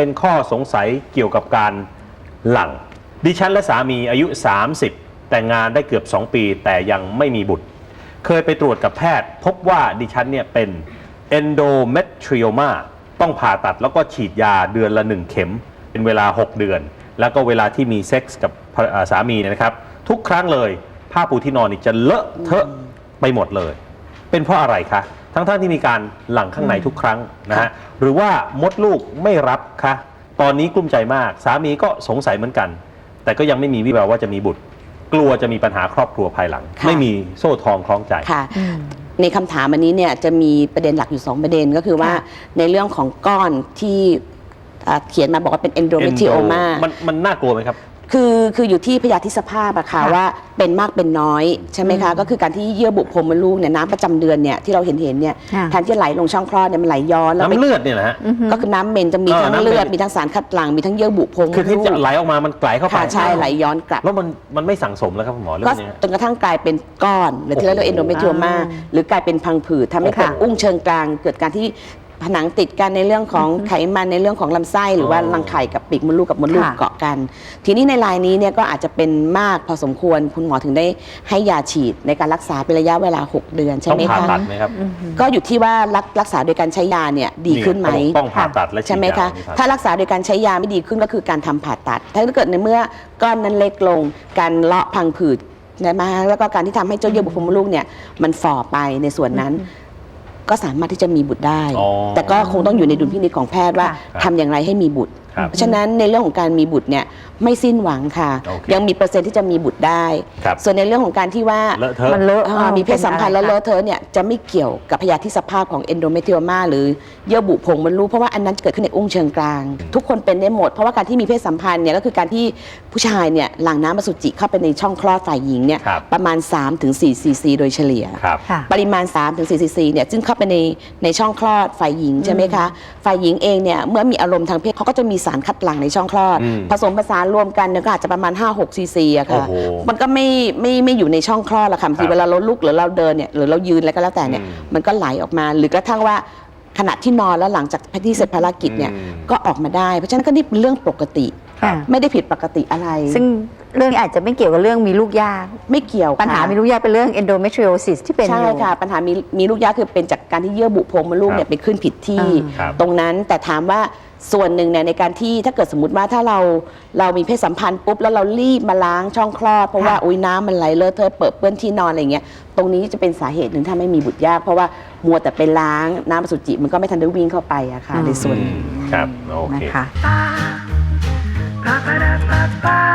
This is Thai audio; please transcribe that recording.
เป็นข้อสงสัยเกี่ยวกับการหลัง ดิฉันและสามีอายุ 30 แต่งงานได้เกือบ 2 ปี แต่ยังไม่มีบุตร เคยไปตรวจกับแพทย์ พบว่าดิฉันเนี่ยเป็น endometrioma ต้องผ่าตัดแล้วก็ฉีดยาเดือนละ 1 เข็ม เป็นเวลา 6 เดือน แล้วก็เวลาที่มีเซ็กส์กับสามีเนยนะครับ ทุกครั้งเลยผ้าปูที่นอนนี่จะเลอะเทอะไปหมดเลย เป็นเพราะอะไรคะ ทั้งๆที่มีการหลั่งข้างในทุกครั้งนะฮะหรือว่ามดลูกไม่รับคะตอนนี้กลุ้มใจมาก สามีก็สงสัยเหมือนกัน แต่ก็ยังไม่มีวิแววว่าจะมีบุตร กลัวจะมีปัญหาครอบครัวภายหลังค่ะไม่มีโซ่ทองคล้องใจ ค่ะ ในคำถามอันนี้เนี่ยจะมีประเด็นหลักอยู่ 2 ประเด็นก็คือว่าค่ะในเรื่องของก้อนที่อ่าเขียนมาบอกว่าเป็น endometrioma มันมันน่ากลัวไหมครับ คือคืออยู่ที่พยาธิสภาพอะค่ะค่ะว่าเป็นมากเป็นน้อยใช่ไหมคะก็คือการที่เยื่อบุโพรงมดลูกเนี่ยน้ำประจำเดือนเนี่ยที่เราเห็นเห็นๆเนี่ยค่ะแทนที่จะไหลลงช่องคลอดเนี่ยมันไหลย้อนแล้วไปน้ำเลือดเนี่ยนะฮะอือฮึก็คือน้ำเมนจะมีเออทั้งน้ำเมน เลือดมีทั้งสารคัดหลั่งมีทั้งเยื่อบุโพรงมคือดที่ลูจะกไหลออกมามันไหลเข้าไปค่ะใช่ไหลย้อนกลับ แล้วมันมันไม่สั่งสมแล้วครับคุณหมอเรื่อก็งนี้จนกระทั่งกลายเป็นก้อน หรือที่เราเรียกโอ้โห เอนโดเมทริโอมาอ่าหรือกลายเป็นพังผืดทำให้เกิดค่ะ อุ้งเชิงกลาง เกิดการที่ ผนังติดกันในเรื่องของไขมันในเรื่องของลำไส้หรือว่าอ๋อรังไข่กับปีกมดลูกกับมดลูกค่ะเกาะกัน ทีนี้ในรายนี้เนี่ยก็อาจจะเป็นมากพอสมควรคุณหมอถึงได้ให้ยาฉีดในการรักษาเป็นระยะเวลา 6 เดือนใช่ต้องไหมผ่าคะตัดไหมครับอือฮึก็อยู่ที่ว่ารักรักษาโดยการใช้ยาเนี่ยดีขึ้นไหมเยเขาบอกต้องผ่าตัดและฉีดใช่ไหมยาคะนี่รับถ้ารักษาโดยการใช้ยาไม่ดีขึ้นก็คือการทำผ่าตัด ถ้าเกิดในเมื่อก้อนนั้นเล็กลง การเลาะพังผืดนะฮะแล้วก็การที่ทำให้เจ้าเยื่อบุโพรงมดลูกเนี่ยมันฝ่อไปในส่วนนั้น ก็สามารถที่จะมีบุตรได้ อ๋อแต่ก็คงต้องอยู่ในดุลพินิจของแพทย์ว่าค่ะทำอย่างไรให้มีบุตร ครับเพราะฉะนั้นในเรื่องของการมีบุตรเนี่ยไม่สิ้นหวังค่ะ โอเคยังมีเปอร์เซ็นต์ที่จะมีบุตรได้ ครับส่วนในเรื่องของการที่ว่าเลอะเทอะ มันเลอะอ่ามีเพศสัมพันธ์แล้วเลป็อะเทอะเนี่ยจะไม่เกี่ยวกับพยาธิสภาพของ endometrioma หรือเยื่อบุโพรงมดลูกเพราะว่าอันนั้นเกิดขึ้นในอุ้งเชิงกลาง ทุกคนเป็นได้หมด เพราะว่าการที่มีเพศสัมพันธ์เนี่ยก็คือการที่ผู้ชายเนี่ยหลั่งน้ำอสุจิเข้าไปในช่องคลอดฝ่ายหญิงเนี่ยครับ ประมาณ 3-4ซีซีโดยเฉลี่ย ครับ ค่ะ ปริมาณ 3-4ซีซีเนี่ยซึ่งเข้าไปในในช่องคลอดฝ่ายหญิงใช่ไหมคะ ฝ่ายหญิงเองเนี่ยเมื่อมีอารมณ์ทางเพศเขาก็จะมีสารคัดหลั่งในช่องคลอด อืมผสมผสานรวมกันเนี่ยก็อาจจะประมาณ 5-6ซีซีอะค่ะ โอ้โหมันก็ไม่ไม่ไม่อยู่ในช่องคลอดหรอกค่ะบางทีครับเวลาเราลุกหรือเราเดินเนี่ยหรือเรายืนอะไรก็แล้วแต่เนี่ยอืมมันก็ไหลออกมา หรือกระทั่งว่าขณะที่นอนแล้วหลังจากที่เสร็จภารกิจเนี่ยอืม ก็ออกมาได้ เพราะฉะนั้นก็นี่เป็นเรื่องปกติ ครับ ไม่ได้ผิดปกติอะไรซึ่งเรื่องนี้อาจจะไม่เกี่ยวกับเรื่องมีลูกยาก ไม่เกี่ยวค่ะปัญหามีลูกยากเป็นเรื่อง endometriosis ที่เป็นใช่อยู่ ค่ะ ปัญหามีมีลูกยากคือเป็นจากการที่เยื่อบุโพรงมดลูกครับเนี่ยไปขึ้นผิดที่ครับตรงนั้นแต่ถามว่า ส่วนหนึ่งเนี่ยในการที่ถ้าเกิดสมมติว่าถ้าเราเรามีเพศสัมพันธ์ปุ๊บแล้วเรารีบมาล้างช่องคลอดเพราะว่าค่ะอุ้ยน้ำมันไหลเลอะเทอะเปิดเปื้อนที่นอนอะไรเงี้ยตรงนี้จะเป็นสาเหตุหนึ่งถ้าไม่มีบุตรยาก เพราะว่ามัวแต่ไปล้างน้ำอสุจิมันก็ไม่ทันได้วิ่งเข้าไปอะค่ะในส่วน อืมครับ โอเค นะคะ Ba-ba-da-ba-ba